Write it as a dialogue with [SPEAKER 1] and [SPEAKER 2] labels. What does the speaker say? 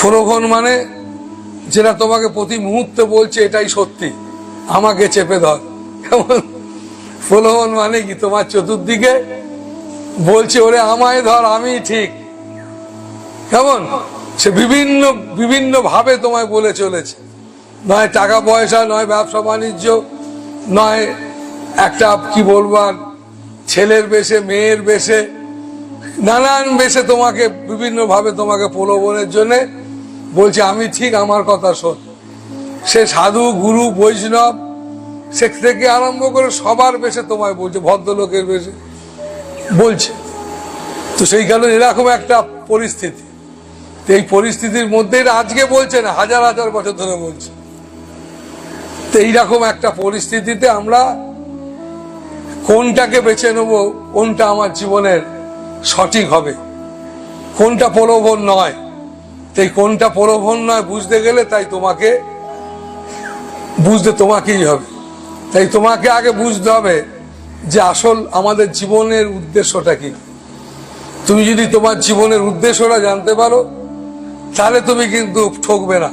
[SPEAKER 1] প্রলোভন মানে যেটা তোমাকে প্রতি মুহূর্তে বলছে এটাই সত্যি। আমাকে চেপে ধর। কেমন? প্রলোভন মানে কি? তোমার চতুর্দিকে বলছে, ওরে আমায় ধর, আমি ঠিক। কেমন? সে বিভিন্ন বিভিন্ন ভাবে তোমায় বলে চলেছে। নয় টাকা পয়সা, নয় ব্যবসা বাণিজ্য, নয় একটা, কি বলব আর, ছেলের বেশে, মেয়ের বেশে, নানান বেশে তোমাকে, বিভিন্ন ভাবে তোমাকে প্রলোভনের জন্য বলছে, আমি ঠিক আমার কথা শোন। সে সাধু, গুরু, বৈষ্ণব, সে থেকে আরম্ভ করে সবার বেশে তোমায় বলছে, ভদ্রলোকের বেশে বলছে। তো সেই কারণে এরকম একটা পরিস্থিতি। এই পরিস্থিতির মধ্যে আজকে বলছে না, হাজার হাজার বছর ধরে বলছে। তো এইরকম একটা পরিস্থিতিতে আমরা কোনটাকে বেছে নেব, কোনটা আমার জীবনের সঠিক হবে, কোনটা প্রলোভন নয়। তাই কোনটা প্রলোভন নয় বুঝতে গেলে তাই তোমাকে, বুঝতে তোমাকেই হবে। তাই তোমাকে আগে বুঝতে হবে যে আসল আমাদের জীবনের উদ্দেশ্যটা কি। তুমি যদি তোমার জীবনের উদ্দেশ্যটা জানতে পারো, তাহলে তুমি কিন্তু ঠকবে না।